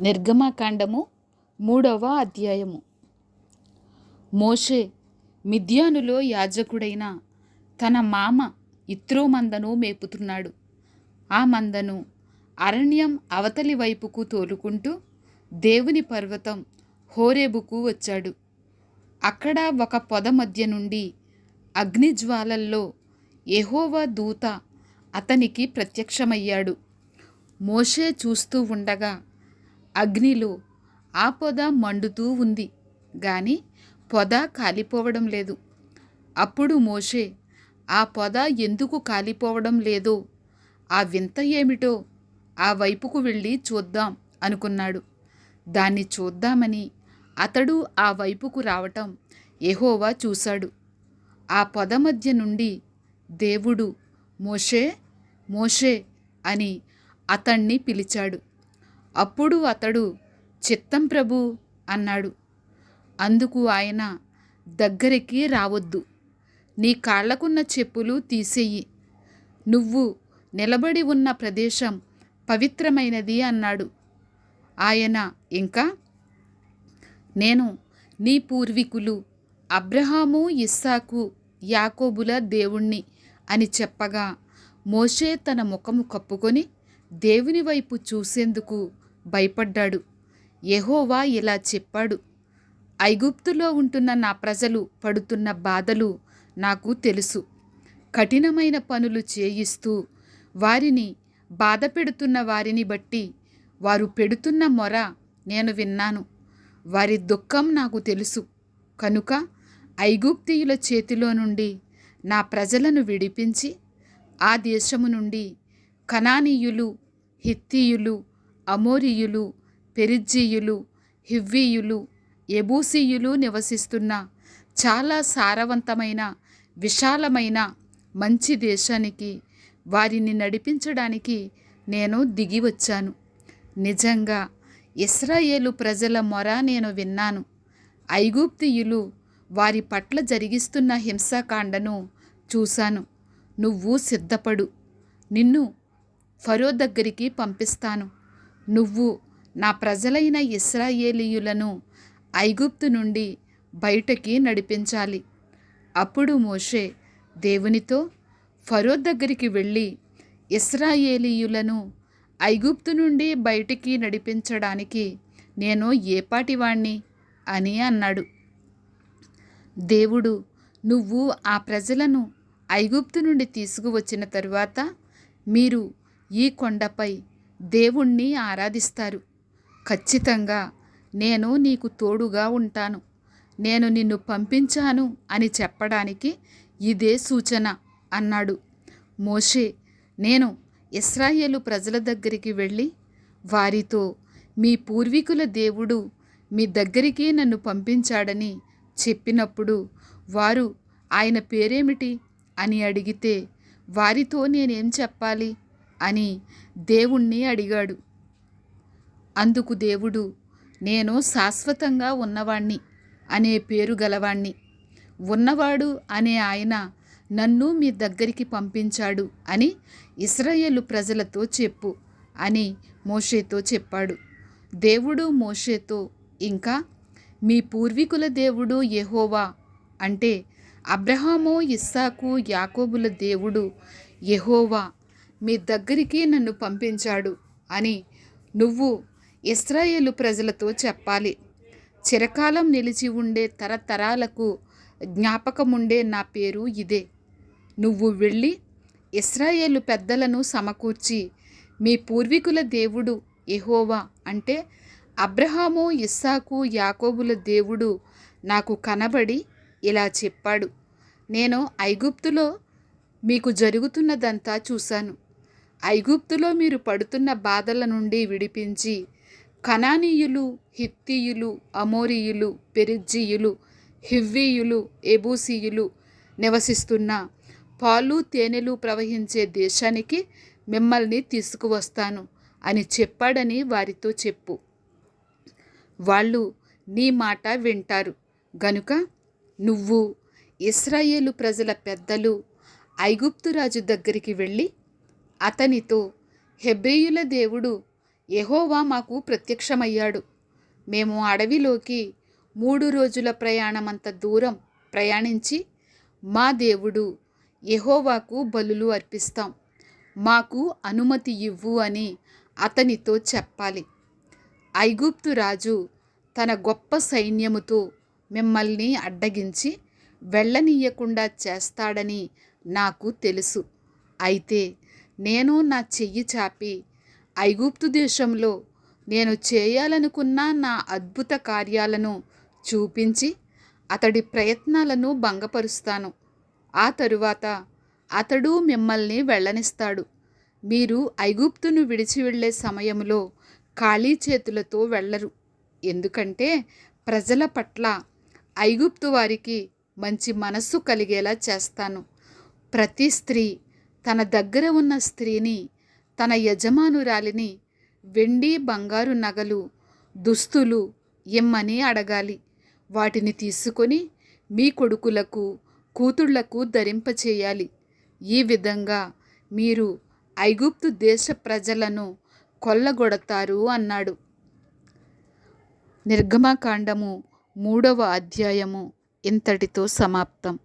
నిర్గమకాండము మూడవ అధ్యాయము. మోషే మిద్యానులో యాజకుడైన తన మామ ఇత్రో మందను మేపుతున్నాడు. ఆ మందను అరణ్యం అవతలి వైపుకు తోలుకుంటూ దేవుని పర్వతం హోరేబుకు వచ్చాడు. అక్కడ ఒక పొద మధ్య నుండి అగ్నిజ్వాలల్లో ఎహోవా దూత అతనికి ప్రత్యక్షమయ్యాడు. మోషే చూస్తూ ఉండగా అగ్నిలో ఆ పొద మండుతూ ఉంది. గాని పొద కాలిపోవడం లేదు. అప్పుడు మోషే ఆ పొద ఎందుకు కాలిపోవడం లేదో ఆ వింత ఏమిటో ఆ వైపుకు వెళ్ళి చూద్దాం అనుకున్నాడు. దాన్ని చూద్దామని అతడు ఆ వైపుకు రావటం ఎహోవా చూశాడు. ఆ పొద మధ్య నుండి దేవుడు మోషే మోషే అని అతణ్ణి పిలిచాడు. అప్పుడు అతడు చిత్తం ప్రభు అన్నాడు. అందుకు ఆయన దగ్గరికి రావద్దు. నీ కాళ్ళకున్న చెప్పులు తీసేయి. నువ్వు నిలబడి ఉన్న ప్రదేశం పవిత్రమైనది అన్నాడు. ఆయన ఇంకా? నేను నీ పూర్వీకులు అబ్రహాము ఇస్సాకు యాకోబుల దేవుణ్ణి అని చెప్పగా మోషే తన ముఖము కప్పుకొని దేవుని వైపు చూసేందుకు భయపడ్డాడు. యహోవా ఇలా చెప్పాడు ఐగుప్తులో ఉంటున్న నా ప్రజలు పడుతున్న బాధలు నాకు తెలుసు. కఠినమైన పనులు చేయిస్తూ వారిని బాధ పెడుతున్న వారిని బట్టి వారు పెడుతున్న మొర నేను విన్నాను. వారి దుఃఖం నాకు తెలుసు. కనుక ఐగుప్తీయుల చేతిలో నుండి నా ప్రజలను విడిపించి ఆ దేశము నుండి కనానీయులు హిత్తీయులు అమోరియులు పెరిజ్జీయులు హివ్వీయులు ఎబూసీయులు నివసిస్తున్న చాలా సారవంతమైన విశాలమైన మంచి దేశానికి వారిని నడిపించడానికి నేను దిగి వచ్చాను. నిజంగా ఇస్రాయేలు ప్రజల మొర నేను విన్నాను. ఐగుప్తియులు వారి పట్ల జరిగిస్తున్న హింసాకాండను చూశాను. నువ్వు సిద్ధపడు. నిన్ను ఫరో దగ్గరికి పంపిస్తాను. నువ్వు నా ప్రజలైన ఇస్రాయేలీయులను ఐగుప్తు నుండి బయటకి నడిపించాలి. అప్పుడు మోషే దేవునితో ఫరో దగ్గరికి వెళ్ళి ఇస్రాయేలీయులను ఐగుప్తు నుండి బయటికి నడిపించడానికి నేను ఏపాటివాణ్ణి అని అన్నాడు. దేవుడు నువ్వు ఆ ప్రజలను ఐగుప్తు నుండి తీసుకువచ్చిన తరువాత మీరు ఈ కొండపై దేవుణ్ణి ఆరాధిస్తారు. ఖచ్చితంగా నేను నీకు తోడుగా ఉంటాను. నేను నిన్ను పంపించాను అని చెప్పడానికి ఇదే సూచన అన్నాడు. మోషే నేను ఇస్రాయేలు ప్రజల దగ్గరికి వెళ్ళి వారితో మీ పూర్వీకుల దేవుడు మీ దగ్గరికి నన్ను పంపించాడని చెప్పినప్పుడు వారు ఆయన పేరేమిటి అని అడిగితే వారితో నేనేం చెప్పాలి? అని దేవుణ్ణి అడిగాడు. అందుకు దేవుడు నేను శాశ్వతంగా ఉన్నవాణ్ణి అనే పేరు గలవాణ్ణి. ఉన్నవాడు అనే ఆయన నన్ను మీ దగ్గరికి పంపించాడు అని ఇస్రాయేలు ప్రజలతో చెప్పు అని మోషేతో చెప్పాడు. దేవుడు మోషేతో ఇంకా మీ పూర్వీకుల దేవుడు యెహోవా అంటే అబ్రహాము ఇస్సాకు యాకోబుల దేవుడు యెహోవా మీ దగ్గరికి నన్ను పంపించాడు అని నువ్వు ఇస్రాయేలు ప్రజలతో చెప్పాలి. చిరకాలం నిలిచి ఉండే తరతరాలకు జ్ఞాపకముండే నా పేరు ఇదే. నువ్వు వెళ్ళి ఇస్రాయేలు పెద్దలను సమకూర్చి మీ పూర్వీకుల దేవుడు ఎహోవా అంటే అబ్రహాము ఇస్సాకు యాకోబుల దేవుడు నాకు కనబడి ఇలా చెప్పాడు. నేను ఐగుప్తులో మీకు జరుగుతున్నదంతా చూశాను. ఐగుప్తులో మీరు పడుతున్న బాధల నుండి విడిపించి కనానీయులు హిత్తీయులు అమోరీయులు పెరిజ్జీయులు హివ్వీయులు ఎబూసీయులు నివసిస్తున్న పాలు తేనెలు ప్రవహించే దేశానికి మిమ్మల్ని తీసుకువస్తాను అని చెప్పాడని వారితో చెప్పు. వాళ్ళు నీ మాట వింటారు. గనుక నువ్వు ఇస్రాయేలు ప్రజల పెద్దలు ఐగుప్తు రాజు దగ్గరికి వెళ్ళి అతనితో హెబ్రేయుల దేవుడు ఎహోవా మాకు ప్రత్యక్షమయ్యాడు. మేము అడవిలోకి మూడు రోజుల ప్రయాణమంత దూరం ప్రయాణించి మా దేవుడు ఎహోవాకు బలులు అర్పిస్తాం. మాకు అనుమతి ఇవ్వు అని అతనితో చెప్పాలి. ఐగుప్తు రాజు తన గొప్ప సైన్యముతో మిమ్మల్ని అడ్డగించి వెళ్ళనీయకుండా చేస్తాడని నాకు తెలుసు. అయితే నేను నా చెయ్యి చాపి ఐగుప్తు దేశంలో నేను చేయాలనుకున్న నా అద్భుత కార్యాలను చూపించి అతడి ప్రయత్నాలను భంగపరుస్తాను. ఆ తరువాత అతడు మిమ్మల్ని వెళ్ళనిస్తాడు. మీరు ఐగుప్తును విడిచి వెళ్ళే సమయంలో ఖాళీ చేతులతో వెళ్ళరు. ఎందుకంటే ప్రజల పట్ల ఐగుప్తు వారికి మంచి మనస్సు కలిగేలా చేస్తాను. ప్రతి స్త్రీ తన దగ్గర ఉన్న స్త్రీని తన యజమానురాలిని వెండి బంగారు నగలు దుస్తులు ఇమ్మని అడగాలి. వాటిని తీసుకొని మీ కొడుకులకు కూతుళ్ళకు ధరింపచేయాలి. ఈ విధంగా మీరు ఐగుప్తు దేశ ప్రజలను కొల్లగొడతారు అన్నాడు. నిర్గమకాండము మూడవ అధ్యాయము ఇంతటితో సమాప్తం.